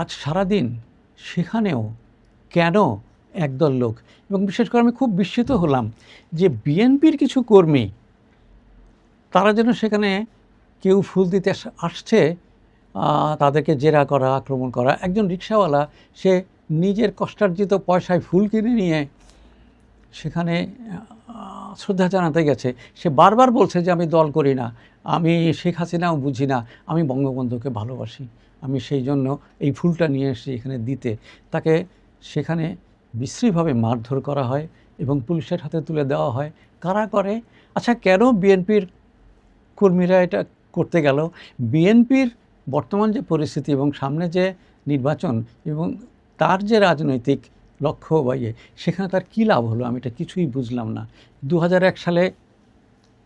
আজ সারাদিন সেখানেও কেন একদল লোক? এবং বিশেষ করে আমি খুব বিস্মিত হলাম যে বিএনপির কিছু কর্মী, তারা যেন সেখানে কেউ ফুল দিতে আসছে তাদেরকে জেরা করা, আক্রমণ করা। একজন রিক্সাওয়ালা, সে নিজের কষ্টার্জিত পয়সায় ফুল কিনে নিয়ে সেখানে শ্রদ্ধা জানাতে গেছে। সে বারবার বলছে যে, আমি দল করি না, আমি শেখ হাসিনাও বুঝি না, আমি বঙ্গবন্ধুকে ভালোবাসি। আমি সেই জন্য এই ফুলটা নিয়ে এসেছি এখানে দিতে। তাকে সেখানে বিশ্রীভাবে মারধর করা হয় এবং পুলিশের হাতে তুলে দেওয়া হয়। কারা করে? আচ্ছা কেন বিএনপির কর্মীরা এটা করতে গেল? বিএনপির বর্তমান যে পরিস্থিতি এবং সামনে যে নির্বাচন এবং তার যে রাজনৈতিক লক্ষ্য বা ইয়ে সেখানে তার কী লাভ হলো? আমি এটা কিছুই বুঝলাম না। দু হাজার এক সালে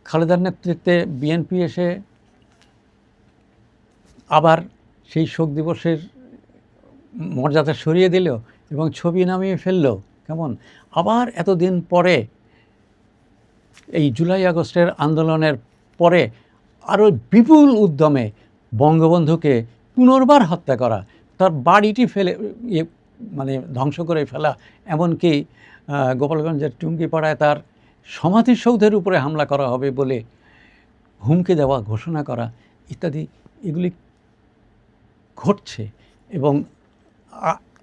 খালেদার নেতৃত্বে বিএনপি এসে আবার সেই শোক দিবসের মর্যাদা সরিয়ে দিল এবং ছবি নামিয়ে ফেলল কেমন? আবার এতদিন পরে, এই জুলাই আগস্টের আন্দোলনের পরে আরও বিপুল উদ্যমে বঙ্গবন্ধুকে পুনর্বার হত্যা করা, তার বাড়িটি ফেলে ইয়ে মানে ধ্বংস করে ফেলা, এমনকি গোপালগঞ্জের টুঙ্গিপাড়ায় তার সমাধিসৌধের উপরে হামলা করা হবে বলে হুমকি দেওয়া, ঘোষণা করা ইত্যাদি, এগুলি ঘটছে এবং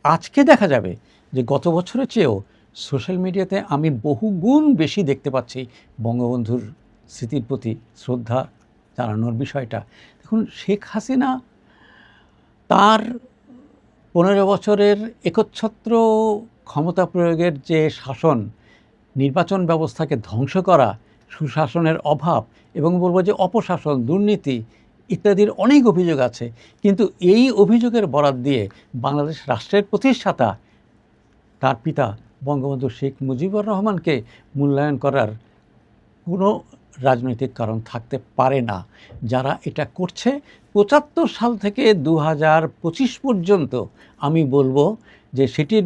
আজকে দেখা যাবে যে গত বছরের চেয়েও সোশ্যাল মিডিয়াতে আমি বহুগুণ বেশি দেখতে পাচ্ছি বঙ্গবন্ধুর স্মৃতির প্রতি শ্রদ্ধা জানানোর বিষয়টা। দেখুন, শেখ হাসিনা তার পনেরো বছরের একচ্ছত্র ক্ষমতা প্রয়োগের যে শাসন, নির্বাচন ব্যবস্থাকে ধ্বংস করা, সুশাসনের অভাব এবং বলব যে অপশাসন, দুর্নীতি ইত্যাদির অনেক অভিযোগ আছে। কিন্তু এই অভিযোগের বরাত দিয়ে বাংলাদেশ রাষ্ট্রের প্রতিষ্ঠাতা তার পিতা বঙ্গবন্ধু শেখ মুজিবুর রহমানকে মূল্যায়ন করার কোনো রাজনৈতিক কারণ থাকতে পারে না। যারা এটা করছে, পঁচাত্তর সাল থেকে দু হাজার পঁচিশ পর্যন্ত আমি বলব যে সেটির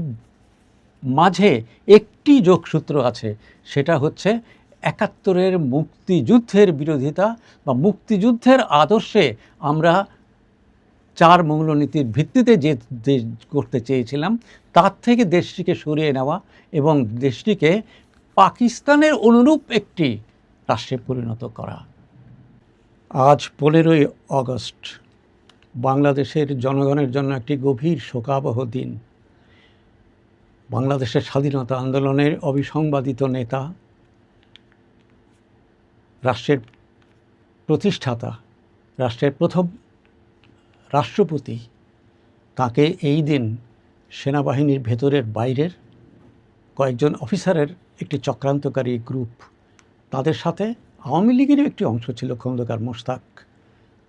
মাঝে একটি যোগসূত্র আছে, সেটা হচ্ছে একাত্তরের মুক্তিযুদ্ধের বিরোধিতা বা মুক্তিযুদ্ধের আদর্শে আমরা চার মৌলনীতির ভিত্তিতে যে দেশ করতে চেয়েছিলাম, তার থেকে দেশটিকে সরিয়ে নেওয়া এবং দেশটিকে পাকিস্তানের অনুরূপ একটি রাষ্ট্রে পরিণত করা। আজ পনেরোই আগস্ট, বাংলাদেশের জনগণের জন্য একটি গভীর শোকাবহ দিন। বাংলাদেশের স্বাধীনতা আন্দোলনের অবিসংবাদিত নেতা রাষ্ট্রের প্রতিষ্ঠাতা, রাষ্ট্রের প্রথম রাষ্ট্রপতি, তাকে এই দিন সেনাবাহিনীর ভেতরের বাইরের কয়েকজন অফিসারের একটি চক্রান্তকারী গ্রুপ, তাদের সাথে আওয়ামী লীগেরও একটি অংশ ছিল খন্দকার মোশতাক,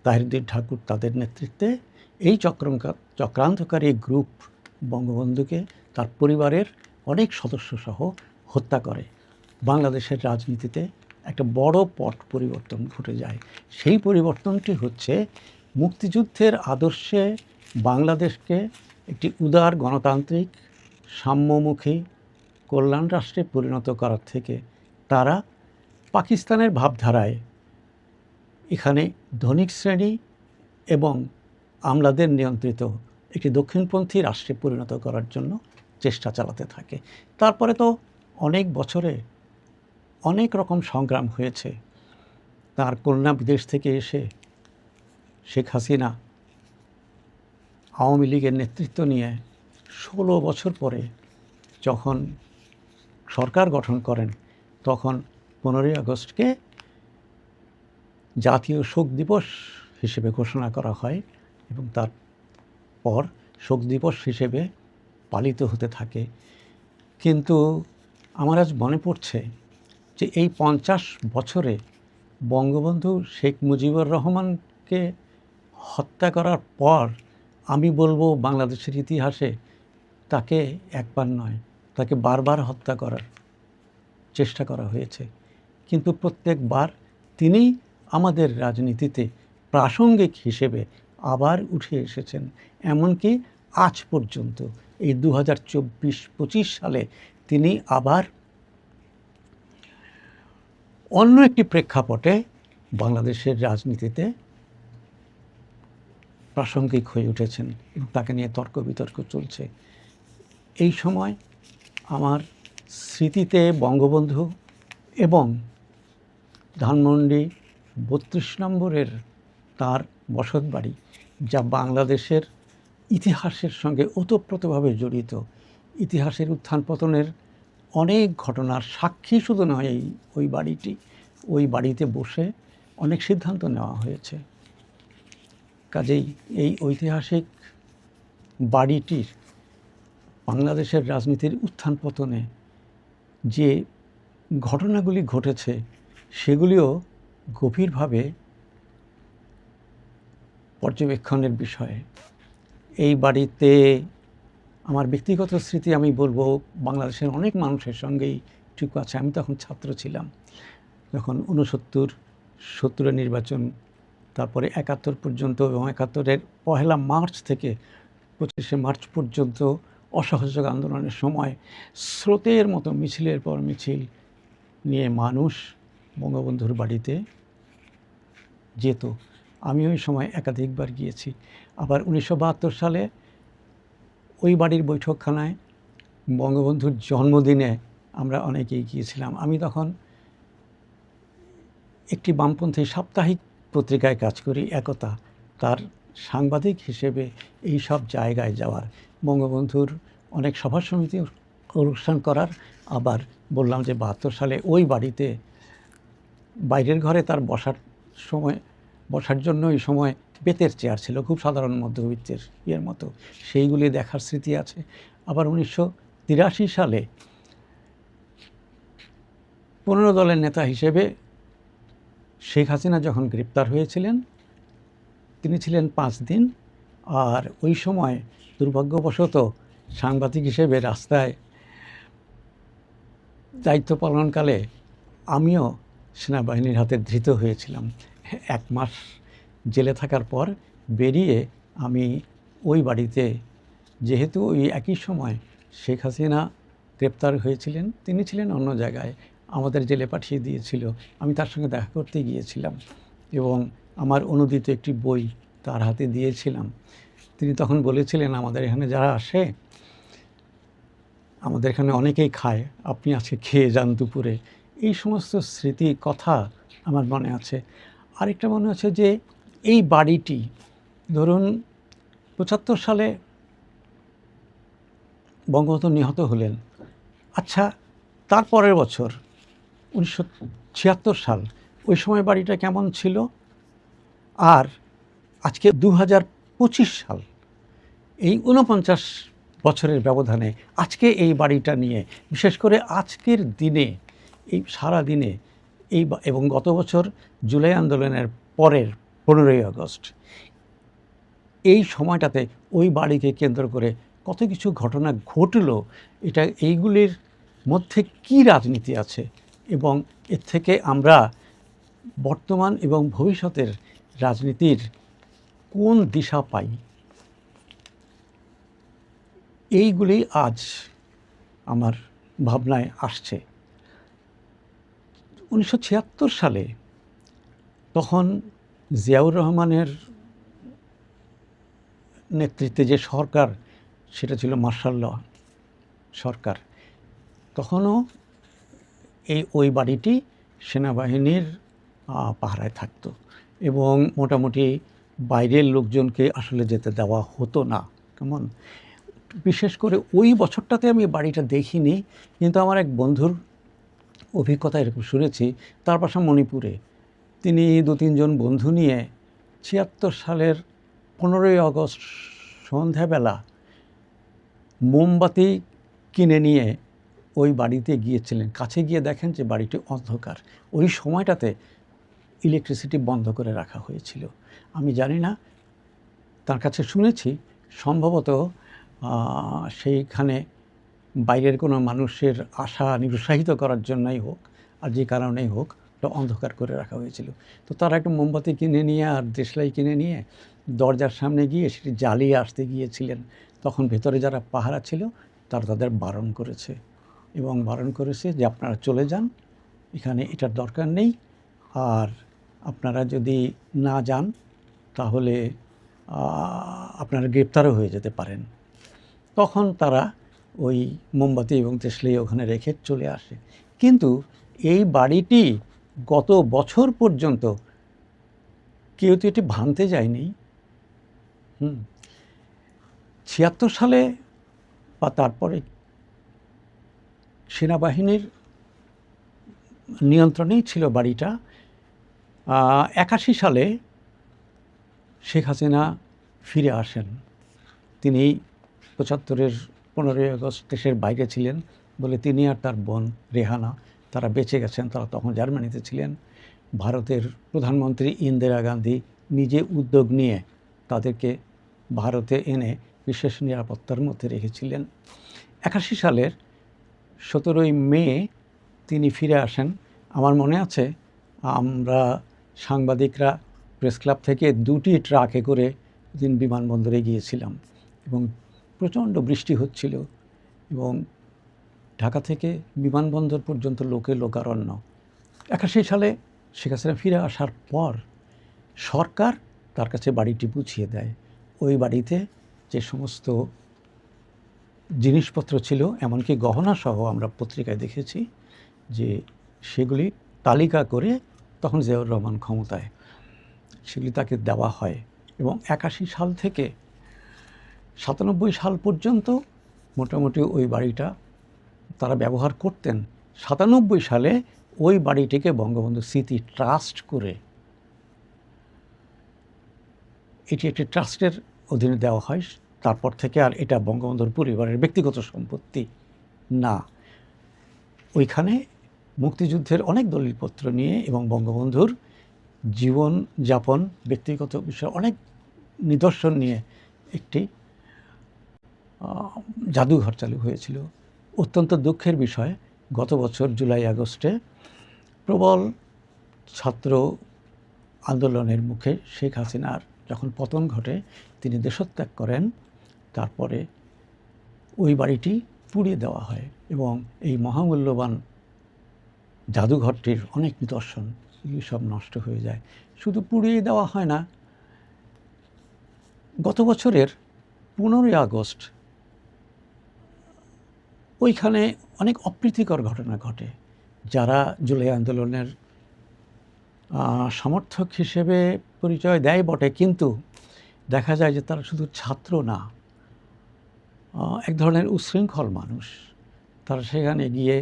তাহিরুদ্দিন ঠাকুর তাদের নেতৃত্বে। এই চক্রঙ্কা, চক্রান্তকারী গ্রুপ বঙ্গবন্ধুকে তার পরিবারের অনেক সদস্যসহ হত্যা করে। বাংলাদেশের রাজনীতিতে একটা বড় পট পরিবর্তন ঘটে যায়। সেই পরিবর্তনটি হচ্ছে মুক্তিযুদ্ধের আদর্শে বাংলাদেশকে একটি উদার গণতান্ত্রিক, সাম্যমুখী, কল্যাণ রাষ্ট্রে পরিণত করার থেকে তারা পাকিস্তানের ভাবধারায় এখানে ধনিক শ্রেণি এবং আমলাদের নিয়ন্ত্রিত একটি দক্ষিণপন্থী রাষ্ট্রে পরিণত করার জন্য চেষ্টা চালাতে থাকে। তারপরে তো অনেক বছরে অনেক রকম সংগ্রাম হয়েছে। তার কন্যা বিদেশ থেকে এসে শেখ হাসিনা আওয়ামী লীগের নেতৃত্ব নিয়ে ষোলো বছর পরে যখন সরকার গঠন করেন, তখন পনেরোই আগস্টকে জাতীয় শোক দিবস হিসেবে ঘোষণা করা হয় এবং তার পর শোক দিবস হিসেবে পালিত হতে থাকে। কিন্তু আমার আজ মনে পড়ছে যে এই পঞ্চাশ বছরে বঙ্গবন্ধু শেখ মুজিবুর রহমানকে হত্যা করার পর আমি বলব বাংলাদেশের ইতিহাসে তাকে একবার নয়, তাকে বারবার হত্যা করার চেষ্টা করা হয়েছে। কিন্তু প্রত্যেকবার তিনি আমাদের রাজনীতিতে প্রাসঙ্গিক হিসেবে আবার উঠে এসেছেন। এমনকি আজ পর্যন্ত এই দু হাজার চব্বিশ পঁচিশ সালে তিনি আবার অন্য একটি প্রেক্ষাপটে বাংলাদেশের রাজনীতিতে প্রাসঙ্গিক হয়ে উঠেছেন এবং তাকে নিয়ে তর্ক বিতর্ক চলছে। এই সময় আমার স্মৃতিতে বঙ্গবন্ধু এবং ধানমন্ডি বত্রিশ নম্বরের তার বসত বাড়ি, যা বাংলাদেশের ইতিহাসের সঙ্গে ওতপ্রোতভাবে জড়িত। ইতিহাসের উত্থান পতনের অনেক ঘটনার সাক্ষী শুধু নয় এই, ওই বাড়িটি, ওই বাড়িতে বসে অনেক সিদ্ধান্ত নেওয়া হয়েছে। কাজেই এই ঐতিহাসিক বাড়িটির বাংলাদেশের রাজনীতির উত্থান পতনে যে ঘটনাগুলি ঘটেছে, সেগুলিও গভীরভাবে পর্যবেক্ষণের বিষয়ে। এই বাড়িতে আমার ব্যক্তিগত স্মৃতি আমি বলব, বাংলাদেশের অনেক মানুষের সঙ্গেই ঠিক আছে। আমি তখন ছাত্র ছিলাম। যখন উনসত্তর সত্তরের নির্বাচন, তারপরে একাত্তর পর্যন্ত এবং একাত্তরের পহেলা মার্চ থেকে পঁচিশে মার্চ পর্যন্ত অসহযোগ আন্দোলনের সময় স্রোতের মতো মিছিলের পর মিছিল নিয়ে মানুষ বঙ্গবন্ধুর বাড়িতে যেত। আমি ওই সময় একাধিকবার গিয়েছি। আবার উনিশশো বাহাত্তর সালে ওই বাড়ির বৈঠকখানায় বঙ্গবন্ধুর জন্মদিনে আমরা অনেকেই গিয়েছিলাম। আমি তখন একটি বামপন্থী সাপ্তাহিক পত্রিকায় কাজ করি, একতা। তার সাংবাদিক হিসেবে এই সব জায়গায় যাওয়ার। বঙ্গবন্ধুর অনেক সভা সমিতি অনুষ্ঠান করার। আবার বললাম যে বাহাত্তর সালে ওই বাড়িতে বাইরের ঘরে তার বসার সময় বসার জন্য ওই সময় বেতের চেয়ার ছিল, খুব সাধারণ মধ্যবিত্তের ইয়ের মতো। সেইগুলি দেখার স্মৃতি আছে। আবার উনিশশো তিরাশি সালে পনেরো দলের নেতা হিসেবে শেখ হাসিনা যখন গ্রেপ্তার হয়েছিলেন, তিনি ছিলেন পাঁচ দিন। আর ওই সময় দুর্ভাগ্যবশত সাংবাদিক হিসেবে রাস্তায় দায়িত্ব পালনকালে আমিও সেনাবাহিনীর হাতে ধৃত হয়েছিলাম। এক মাস জেলে থাকার পর বেরিয়ে আমি ওই বাড়িতে, যেহেতু ওই একই সময় শেখ হাসিনা গ্রেপ্তার হয়েছিলেন, তিনি ছিলেন অন্য জায়গায়, আমাদের জেলে পাঠিয়ে দিয়েছিল। আমি তার সঙ্গে দেখা করতে গিয়েছিলাম এবং আমার অনুদিত একটি বই তার হাতে দিয়েছিলাম। তিনি তখন বলেছিলেন, আমাদের এখানে যারা আসে, আমাদের এখানে অনেকেই খায়, আপনি আজকে খেয়ে যান দুপুরে। এই সমস্ত স্মৃতি, কথা আমার মনে আছে। আরেকটা মনে আছে যে এই বাড়িটি, ধরুন পঁচাত্তর সালে বঙ্গবন্ধু নিহত হলেন। আচ্ছা তার পরের বছর, উনিশশো ছিয়াত্তর সাল, ওই সময় বাড়িটা কেমন ছিল? আর আজকে দু হাজার পঁচিশ সাল, এই ঊনপঞ্চাশ বছরের ব্যবধানে আজকে এই বাড়িটা নিয়ে, বিশেষ করে আজকের দিনে, এই সারা দিনে এই এবং গত বছর জুলাই আন্দোলনের পরের পনেরোই আগস্ট, এই সময়টাতে ওই বাড়িকে কেন্দ্র করে কত কিছু ঘটনা ঘটলো, এটা, এইগুলির মধ্যে কি রাজনীতি আছে? এবং এর থেকে আমরা বর্তমান এবং ভবিষ্যতের রাজনীতির কোন দিশা পাই? এইগুলি আজ আমার ভাবনায় আসছে। উনিশশো ছিয়াত্তর সালে তখন জিয়াউর রহমানের নেতৃত্বে যে সরকার, সেটা ছিল মার্শাল ল সরকার। তখনও এই ওই বাড়িটি সেনাবাহিনীর পাহারায় থাকতো এবং মোটামুটি বাইরের লোকজনকে আসলে যেতে দেওয়া হতো না, কেমন? বিশেষ করে ওই বছরটাতে আমি বাড়িটা দেখিনি, কিন্তু আমার এক বন্ধুর অভিজ্ঞতা এরকম শুনেছি, তার বাসা মণিপুরে। তিনি দু তিনজন বন্ধু নিয়ে ছিয়াত্তর সালের পনেরোই আগস্ট সন্ধ্যাবেলা মোমবাতি কিনে নিয়ে ওই বাড়িতে গিয়েছিলেন। কাছে গিয়ে দেখেন যে বাড়িটি অন্ধকার। ওই সময়টাতে ইলেকট্রিসিটি বন্ধ করে রাখা হয়েছিল। আমি জানি না, তার কাছে শুনেছি, সম্ভবত সেইখানে বাইরের কোনো মানুষের আশা নিরুৎসাহিত করার জন্যই হোক আর যে কারণেই হোক অন্ধকার করে রাখা হয়েছিল। তো তারা একটা মোমবাতি কিনে নিয়ে আর দেশলাই কিনে নিয়ে দরজার সামনে গিয়ে সেটি জ্বালিয়ে আসতে গিয়েছিলেন। তখন ভেতরে যারা পাহারা ছিল, তারা তাদের বারণ করেছে এবং বারণ করেছে যে আপনারা চলে যান, এখানে এটার দরকার নেই। আর আপনারা যদি না যান, তাহলে আপনারা গ্রেপ্তারও হয়ে যেতে পারেন। তখন তারা ওই মোমবাতি এবং তেসলাই ওখানে রেখে চলে আসে। কিন্তু এই বাড়িটি গত বছর পর্যন্ত কেউ তো এটি ভাঙতে যায়নি। হুম। ছিয়াত্তর সালে বা তারপরে সেনাবাহিনীর নিয়ন্ত্রণেই ছিল বাড়িটা। একাশি সালে শেখ হাসিনা ফিরে আসেন। তিনি পঁচাত্তরের পনেরোই আগস্ট দেশের বাইরে ছিলেন বলে তিনি আর তার বোন রেহানা, তারা বেঁচে গেছেন। তারা তখন জার্মানিতে ছিলেন। ভারতের প্রধানমন্ত্রী ইন্দিরা গান্ধী নিজে উদ্যোগ নিয়ে তাদেরকে ভারতে এনে বিশেষ নিরাপত্তার মধ্যে রেখেছিলেন। একাশি সালের সতেরোই মে তিনি ফিরে আসেন। আমার মনে আছে, আমরা সাংবাদিকরা প্রেস ক্লাব থেকে দুটি ট্রাকে করে দিন বিমানবন্দরে গিয়েছিলাম এবং প্রচণ্ড বৃষ্টি হচ্ছিল এবং ঢাকা থেকে বিমানবন্দর পর্যন্ত লোকে লোকারণ্য। একাশি সালে শেখ হাসিনা ফিরে আসার পর সরকার তার কাছে বাড়িটি বুঝিয়ে দেয়। ওই বাড়িতে যে সমস্ত জিনিসপত্র ছিল, এমনকি গহনা সহ আমরা পত্রিকায় দেখেছি যে সেগুলি তালিকা করে তখন জিয়াউর রহমান ক্ষমতায়, সেগুলি তাকে দেওয়া হয় এবং একাশি সাল থেকে সাতানব্বই সাল পর্যন্ত মোটামুটি ওই বাড়িটা তারা ব্যবহার করতেন। সাতানব্বই সালে ওই বাড়িটিকে বঙ্গবন্ধু স্মৃতি ট্রাস্ট করে এটি একটি ট্রাস্টের অধীনে দেওয়া হয়। তারপর থেকে আর এটা বঙ্গবন্ধুর পরিবারের ব্যক্তিগত সম্পত্তি না। ওইখানে মুক্তিযুদ্ধের অনেক দলিলপত্র নিয়ে এবং বঙ্গবন্ধুর জীবন যাপন, ব্যক্তিগত বিষয়ে অনেক নিদর্শন নিয়ে একটি জাদুঘর চালু হয়েছিল। অত্যন্ত দুঃখের বিষয়, গত বছর জুলাই, আগস্টে প্রবল ছাত্র আন্দোলনের মুখে শেখ হাসিনার যখন পতন ঘটে, তিনি দেশত্যাগ করেন। তারপরে ওই বাড়িটি পুড়িয়ে দেওয়া হয় এবং এই মহামূল্যবান জাদুঘরটির অনেক নিদর্শন এগুলি সব নষ্ট হয়ে যায়। শুধু পুড়িয়ে দেওয়া হয় না, গত বছরের পনেরোই আগস্ট ওইখানে অনেক অপ্রীতিকর ঘটনা ঘটে। যারা জুলাই আন্দোলনের সমর্থক হিসেবে পরিচয় দেয় বটে, কিন্তু দেখা যায় যে তারা শুধু ছাত্র না। এক ধরনের উচ্ছৃঙ্খল মানুষ। তারা সেখানে গিয়ে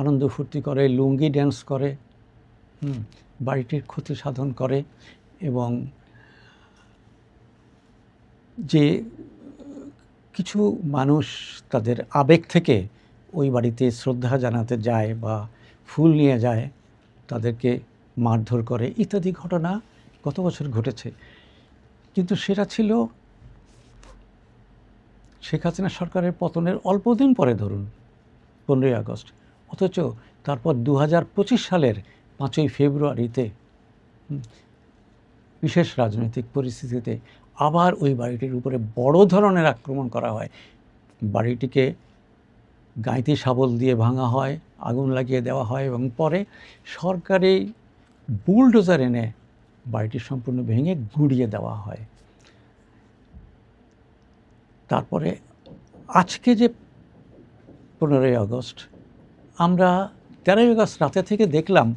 আনন্দ ফুর্তি করে, লুঙ্গি ড্যান্স করে বাড়িটির ক্ষতি সাধন করে এবং যে কিছু মানুষ তাদের আবেগ থেকে ওই বাড়িতে শ্রদ্ধা জানাতে যায় বা ফুল নিয়ে যায়, তাদেরকে মারধর করে ইত্যাদি ঘটনা গত বছর ঘটেছে। কিন্তু সেটা ছিল শেখ হাসিনা সরকারের পতনের অল্প দিন পরে ধরুন, পনেরোই আগস্ট। অথচ তারপর দু হাজার পঁচিশ সালের পাঁচই ফেব্রুয়ারিতে বিশেষ রাজনৈতিক পরিস্থিতিতে আবার ওই বাড়িটির উপরে বড় ধরনের আক্রমণ করা হয়। বাড়িটিকে গাঁইতি শাবল দিয়ে ভাঙা হয়, আগুন লাগিয়ে দেওয়া হয় এবং পরে সরকারি বুলডোজার এনে বাড়িটি সম্পূর্ণ ভেঙে গুঁড়িয়ে দেওয়া হয়। তারপরে আজকে যে পনেরোই আগস্ট, আমরা তেরোই আগস্ট রাতে থেকে দেখলাম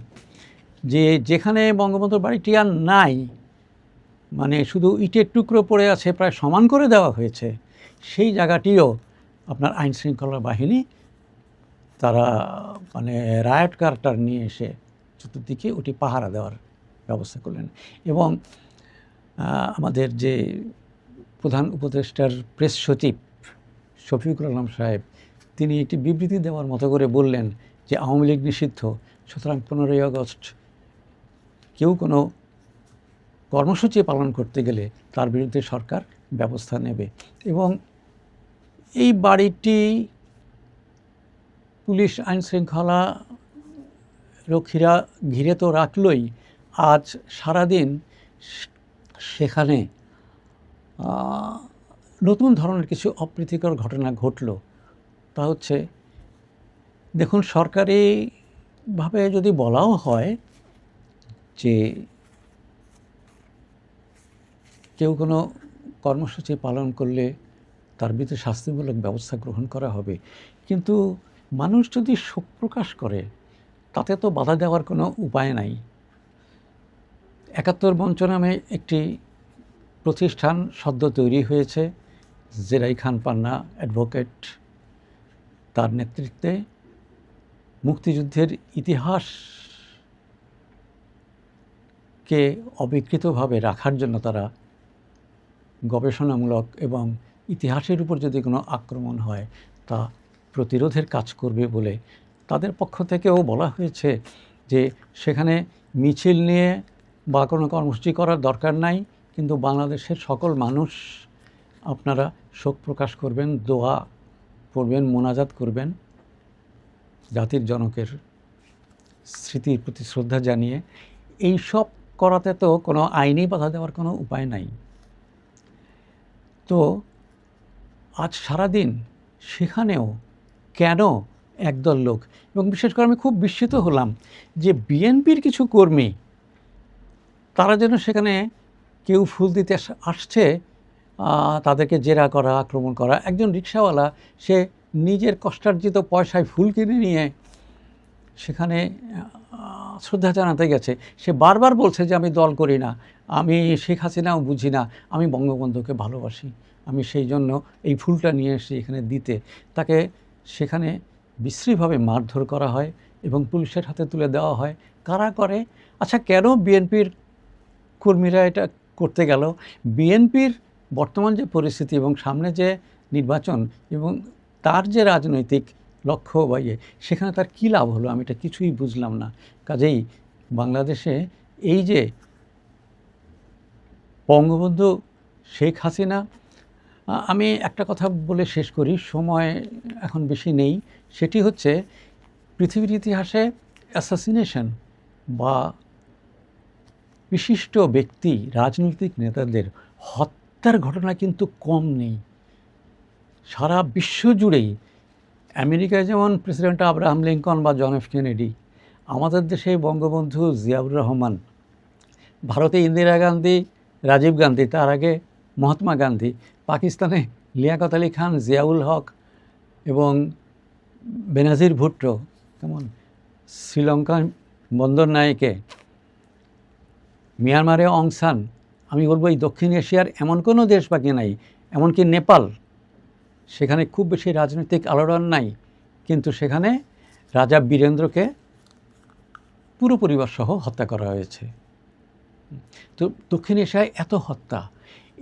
যে যেখানে বঙ্গবন্ধুর বাড়িটি আর নাই মানে শুধু ইটের টুকরো পড়ে আছে, প্রায় সমান করে দেওয়া হয়েছে, সেই জায়গাটিও আপনার আইন শৃঙ্খলা বাহিনী তারা মানে রায়ট কার্টার নিয়ে এসে চতুর্দিকে ওটি পাহারা দেওয়ার ব্যবস্থা করলেন। এবং আমাদের যে প্রধান উপদেষ্টার প্রেস সচিব শফিকুল আলম সাহেব, তিনি একটি বিবৃতি দেওয়ার মতো করে বললেন যে, আওয়ামী লীগ নিষিদ্ধ, সুতরাং পনেরোই আগস্ট কেউ কোনো কর্মসূচি পালন করতে গেলে তার বিরুদ্ধে সরকার ব্যবস্থা নেবে। এবং এই বাড়িটি পুলিশ আইন শৃঙ্খলা রক্ষীরা ঘিরে তো রাখলই, আজ সারাদিন সেখানে নতুন ধরনের কিছু অপ্রীতিকর ঘটনা ঘটল। তা হচ্ছে, দেখুন সরকারিভাবে যদি বলাও হয় যে কেউ কোনো কর্মসূচি পালন করলে তার বিরুদ্ধে শাস্তিমূলক ব্যবস্থা গ্রহণ করা হবে। কিন্তু মানুষ যদি শোক প্রকাশ করে, তাতে তো বাধা দেওয়ার কোনো উপায় নাই। একাত্তর মঞ্চ নামে একটি প্রতিষ্ঠান সদ্য তৈরি হয়েছে, জেরাই খান পান্না অ্যাডভোকেট। তার নেতৃত্বে মুক্তিযুদ্ধের ইতিহাসকে অবিকৃতভাবে রাখার জন্য তারা গবেষণামূলক এবং ইতিহাসের উপর যদি কোনো আক্রমণ হয়, তা প্রতিরোধের কাজ করবে বলে তাদের পক্ষ থেকেও বলা হয়েছে যে সেখানে মিছিল নিয়ে বা কোনো কর্মসূচি করার দরকার নাই, কিন্তু বাংলাদেশের সকল মানুষ আপনারা শোক প্রকাশ করবেন, দোয়া পড়বেন, মোনাজাত করবেন। জাতির জনকের স্মৃতির প্রতি শ্রদ্ধা জানিয়ে এই সব করাতে তো কোনো আইনি বাধা দেওয়ার কোনো উপায় নাই। তো আজ সারাদিন সেখানেও কেন একদল লোক? এবং বিশেষ করে আমি খুব বিস্মিত হলাম যে বিএনপির কিছু কর্মী, তারা যেন সেখানে কেউ ফুল দিতে আসছে তাদেরকে জেরা করা, আক্রমণ করা। একজন রিক্সাওয়ালা, সে নিজের কষ্টার্জিত পয়সায় ফুল কিনে নিয়ে সেখানে শ্রদ্ধা জানাতে গেছে। সে বারবার বলছে যে আমি দল করি না। আমি শেখ হাসিনাও বুঝি না, আমি বঙ্গবন্ধুকে ভালোবাসি। আমি সেই জন্য এই ফুলটা নিয়ে এসে এখানে দিতে। তাকে সেখানে বিশ্রীভাবে মারধর করা হয় এবং পুলিশের হাতে তুলে দেওয়া হয়। কারা করে? আচ্ছা কেন বিএনপির কর্মীরা এটা করতে গেল? বিএনপির বর্তমান যে পরিস্থিতি এবং সামনে যে নির্বাচন এবং তার যে রাজনৈতিক লক্ষ্য বা ইয়ে সেখানে তার কী লাভ হলো? আমি এটা কিছুই বুঝলাম না। কাজেই বাংলাদেশে এই যে বঙ্গবন্ধু শেখ হাসিনা আমি একটা কথা বলে শেষ করি, সময় এখন বেশি নেই। সেটি হচ্ছে, পৃথিবীর ইতিহাসে অ্যাসাসিনেশন বা বিশিষ্ট ব্যক্তি, রাজনৈতিক নেতাদের হত্যার ঘটনা কিন্তু কম নেই। সারা বিশ্ব জুড়েই আমেরিকায় যেমন প্রেসিডেন্ট আব্রাহাম লিঙ্কন বা জন এফ কেনেডি, আমাদের দেশে বঙ্গবন্ধু জিয়াউর রহমান, ভারতে ইন্দিরা গান্ধী রাজীব গান্ধী, তার আগে মহাত্মা গান্ধী, পাকিস্তানে লিয়াকত আলী খান, জিয়াউল হক এবং বেনাজির ভুট্টো, কেমন, শ্রীলঙ্কার বন্দর নায়কে, মিয়ানমারে অংসান আমি বলব এই দক্ষিণ এশিয়ার এমন কোনো দেশ বাকি নাই, এমনকি নেপাল, সেখানে খুব বেশি রাজনৈতিক আলোড়ন নাই, কিন্তু সেখানে রাজা বীরেন্দ্রকে পুরো পরিবার সহ হত্যা করা হয়েছে। তো দক্ষিণ এশিয়ায় এত হত্যা,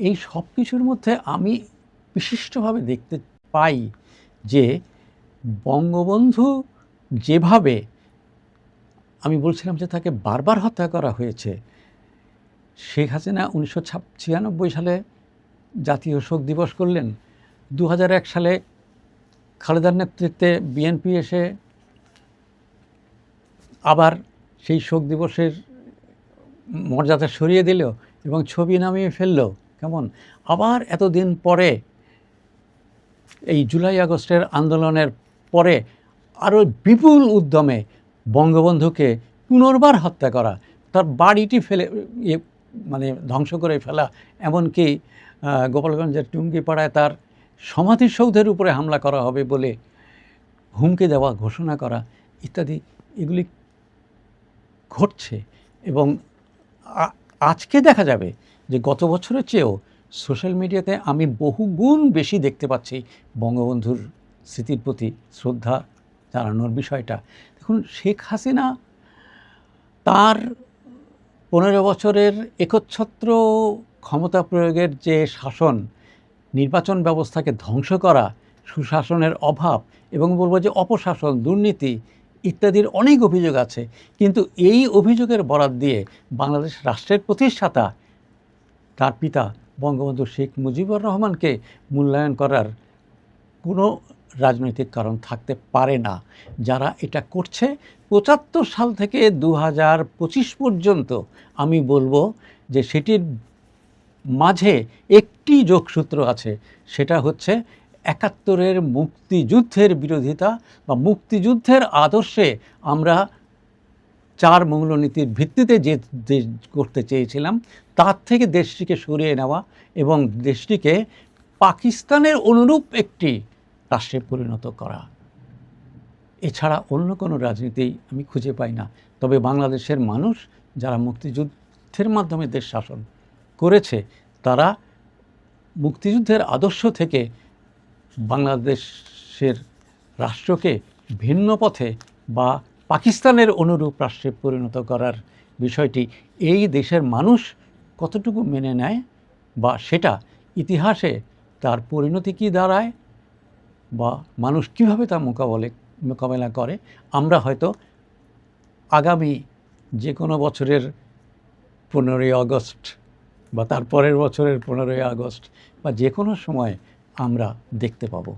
এই সব কিছুর মধ্যে আমি বিশিষ্টভাবে দেখতে পাই যে বঙ্গবন্ধু যেভাবে, আমি বলছিলাম যে তাকে বারবার হত্যা করা হয়েছে, শেখ হাসিনা উনিশশো ছিয়ানব্বই সালে জাতীয় শোক দিবস করলেন দু সালে খালেদার নেতৃত্বে বিএনপি এসে আবার সেই শোক দিবসের মর্যাদা সরিয়ে দিল এবং ছবি নামিয়ে ফেলল। কেমন? আবার এতদিন পরে, এই জুলাই আগস্টের আন্দোলনের পরে আরও বিপুল উদ্যমে বঙ্গবন্ধুকে পুনর্বার হত্যা করা, তার বাড়িটি ফেলে ইয়ে মানে ধ্বংস করে ফেলা, এমনকি গোপালগঞ্জের টুঙ্গিপাড়ায় তার সমাধিসৌধের উপরে হামলা করা হবে বলে হুমকি দেওয়া, ঘোষণা করা ইত্যাদি, এগুলি ঘটছে এবং আজকে দেখা যাবে যে গত বছরের চেয়েও সোশ্যাল মিডিয়াতে আমি বহুগুণ বেশি দেখতে পাচ্ছি বঙ্গবন্ধুর স্মৃতির প্রতি শ্রদ্ধা জানানোর বিষয়টা। দেখুন, শেখ হাসিনা তার পনেরো বছরের একচ্ছত্র ক্ষমতা প্রয়োগের যে শাসন, নির্বাচন ব্যবস্থাকে ধ্বংস করা, সুশাসনের অভাব এবং বলব যে অপশাসন, দুর্নীতি ইত্যাদির অনেক অভিযোগ আছে। কিন্তু এই অভিযোগের বরাত দিয়ে বাংলাদেশ রাষ্ট্রের প্রতিষ্ঠাতা তার পিতা বঙ্গবন্ধু শেখ মুজিবুর রহমানকে মূল্যায়ন করার কোনো রাজনৈতিক কারণ থাকতে পারে না। যারা এটা করছে, পঁচাত্তর সাল থেকে দু হাজার পঁচিশ পর্যন্ত আমি বলব যে সেটির মাঝে একটি যোগসূত্র আছে, সেটা হচ্ছে একাত্তরের মুক্তিযুদ্ধের বিরোধিতা বা মুক্তিযুদ্ধের আদর্শে আমরা চার মূলনীতির ভিত্তিতে যে দেশ করতে চেয়েছিলাম, তার থেকে দেশটিকে সরিয়ে নেওয়া এবং দেশটিকে পাকিস্তানের অনুরূপ একটি রাষ্ট্রে পরিণত করা। এছাড়া অন্য কোনো রাজনীতি আমি খুঁজে পাই না। তবে বাংলাদেশের মানুষ যারা মুক্তিযুদ্ধের মাধ্যমে দেশ শাসন করেছে, তারা মুক্তিযুদ্ধের আদর্শ থেকে বাংলাদেশের রাষ্ট্রকে ভিন্ন পথে বা পাকিস্তানের অনুরূপ রাষ্ট্রে পরিণত করার বিষয়টি এই দেশের মানুষ কতটুকু মেনে নেয় বা সেটা ইতিহাসে তার পরিণতি কী দাঁড়ায় বা মানুষ কীভাবে তা মোকাবলে, মোকাবেলা করে, আমরা হয়তো আগামী যে কোনো বছরের পনেরোই আগস্ট বা তার পরের বছরের পনেরোই আগস্ট বা যে কোনো সময় আমরা দেখতে পাবো।